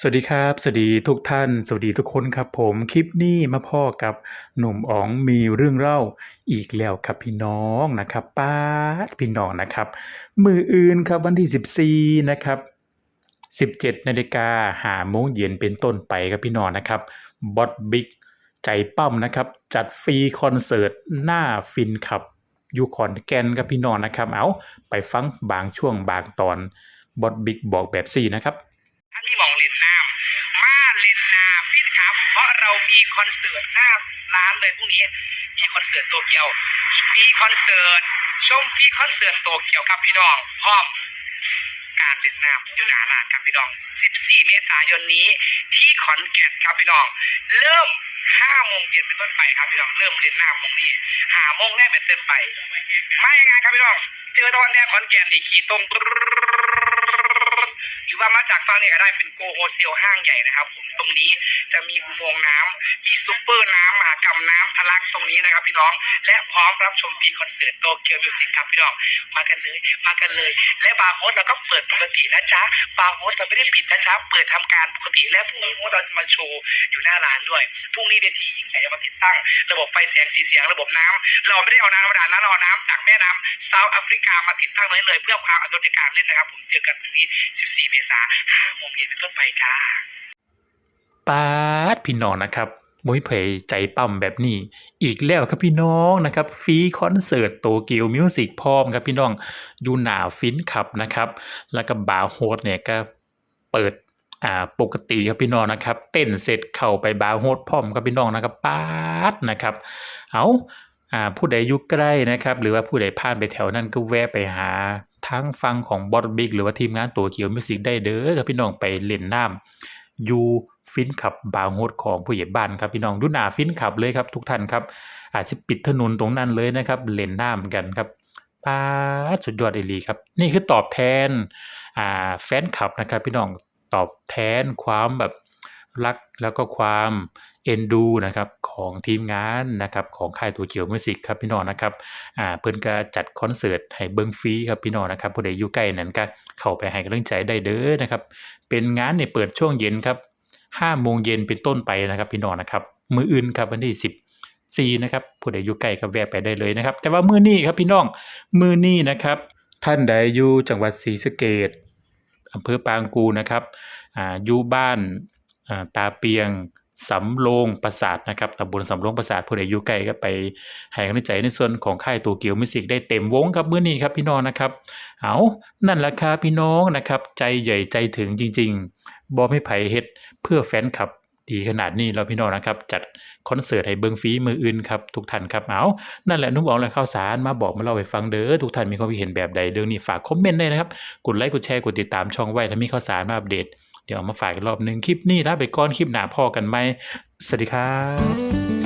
สวัสดีครับ สวัสดีทุกท่าน สวัสดีทุกคนครับ ผมคลิปนี้มาพ่อกับหนุ่มอ๋องมีเรื่องเล่าอีกแล้วครับพี่น้องนะครับป้าพี่น้องนะครับ มืออื่นครับวันที่ 14 นะครับ 17นาฬิกาหาโมงเย็นเป็นต้นไปครับพี่น้องนะครับบอสบิ๊กใจปั้มนะครับ จัดฟรีคอนเสิร์ตหน้าฟินขับอยู่ขอนแก่นครับพี่น้องนะครับ เอาไปฟังบางช่วงบางตอนบอสบิ๊กบอกแบบสี่นะครับท่านมีมองเลนน้ำมาเลนนา ฟินครับ เพราะเรามีคอนเสิร์ตหน้าร้านเลยพรุ่งนี้ มีคอนเสิร์ตโตเกียวฟรีคอนเสิร์ตชมฟรีคอนเสิร์ตโตเกียวครับพี่น้องพร้อมการเล่นน้ำอยู่หนาลานครับพี่น้อง 14 เมษายนนี้ที่ขอนแก่นครับพี่น้อง เริ่ม 5 โมงเย็นเป็นต้นไปครับพี่น้อง เริ่มเล่นน้ำโมงนี้หาโมงแรกเป็นต้นไป ไม่ยังไงครับพี่น้อง เจอตะวันแดงขอนแก่นนี่ขี่ตรง หรือว่ามาจากฝั่งนี้ก็ได้เป็นโกโฮเซลห้างใหญ่นะครับ ผมตรงนี้จะมีอุโมงค์น้ำมีซูเปอร์น้ำมหากรรมน้ำทะลักตรงนี้นะครับ พี่น้องและพร้อมรับชมฟรีคอนเสิร์ตโตเกียวมิวสิกครับพี่น้องมากันเลยมากันเลย และบาร์โฮสเราก็เปิดปกตินะจ๊ะบาร์โฮสเราไม่ได้ปิดนะจ๊ะเปิดทำการปกติ และพรุ่งนี้โฮสเราจะมาโชว์อยู่หน้าร้านด้วยพรุ่งนี้เวทียิ่งใหญ่จะมาติดตั้ง ระบบไฟแสงสีเสียงระบบน้ำเราไม่ได้เอาน้ำธรรมดานะเราเอาน้ำจากแม่น้ำเซาท์แอฟริกามาติดตั้งไว้เลย เพื่อความอัตโนมัติการเล่นนะครับ ผมเจอกันพรุ่งนี้ 14 เมษายน5โมงเย็นเป็นต้นไปจ้าปาดพี่น้องนะครับมุ้ยเผยใจปั้มแบบนี้ อีกแล้วครับพี่น้องนะครับฟรีคอนเสิร์ตโตเกียวมิวสิกพร้อมครับพี่น้องอยู่หนาฟินขับนะครับ แล้วก็บาร์โฮสเนี่ยก็เปิดอ่าปกติครับพี่น้องนะครับ เต้นเสร็จเข้าไปบาร์โฮสพร้อมครับพี่น้องนะครับปาดนะครับ เอาอ่าผู้ใดอยู่ใกล้นะครับ หรือว่าผู้ใดผ่านไปแถวนั้นก็แวะไปหา ทั้งฟังของบอสบิ๊กหรือว่าทีมงานตัวเกียวมิวสิกได้เด้อครับพี่น้องไปเล่นน้ำยูฟินขับบางโฮดของผู้ใหญ่บ้านครับพี่น้องดูหนาฟินขับเลยครับทุกท่านครับ อาจจะปิดถนนตรงนั้นเลยนะครับเล่นน้ำกันครับป้าสุดยอดเอลีครับ นี่คือตอบแทนอ่าแฟนคลับนะครับพี่น้องตอบแทนความแบบ รักแล้วก็ความเอ็นดูนะครับของทีมงานนะครับของค่ายตัวเขียวมิวสิกครับพี่น้องนะครับอ่าเพิ่นก็จัดคอนเสิร์ตให้เบิ่งฟรีครับพี่น้องนะครับผู้ใดอยู่ใกล้นั้นก็เข้าไปให้กำลังใจได้เด้อนะครับเป็นงานเนี่ยเปิดช่วงเย็นครับ5โมงเย็นเป็นต้นไปนะครับพี่น้องนะครับมืออื่นครับวันที่10 4นะครับผู้ใดอยู่ใกล้ก็แวะไปได้เลยนะครับ แต่ว่ามือนี้ครับพี่น้องมือนี้นะครับ ท่านใดอยู่จังหวัดศรีสะเกษอำเภอปางกูนะครับอ่าอยู่บ้าน ตาเปียงสำโรงปราสาทนะครับตำบลสำโรงปราสาทผู้ใดอยู่ใกล้ก็ไปให้กำลังใจในส่วนของค่ายตัวเกียวมิสิกได้เต็มวงครับเมื้อนี้ครับพี่น้องนะครับ เอานั่นแหละครับพี่น้องนะครับ ใจใหญ่ใจถึงจริง ๆบอไม่ไผ่เฮ็ดเพื่อแฟนคลับดีขนาดนี้แล้วพี่น้องนะครับ จัดคอนเสิร์ตให้เบิงฟีมืออื่นครับทุกท่านครับเอานั่นแหละนุ่มอองและข้าวสารมาบอกมาเล่าให้ฟังเด้อทุกท่านมีความคิดเห็นแบบใดเรื่องนี้ฝากคอมเมนต์ได้นะครับกดไลค์กดแชร์กดติดตามช่องไว้ถ้ามีข่าวสารมาอัปเดต เดี๋ยวเอามาฝากอีกรอบหนึ่งคลิปนี้ลาไปก่อนคลิปหน้าพอกันไหมสวัสดีครับ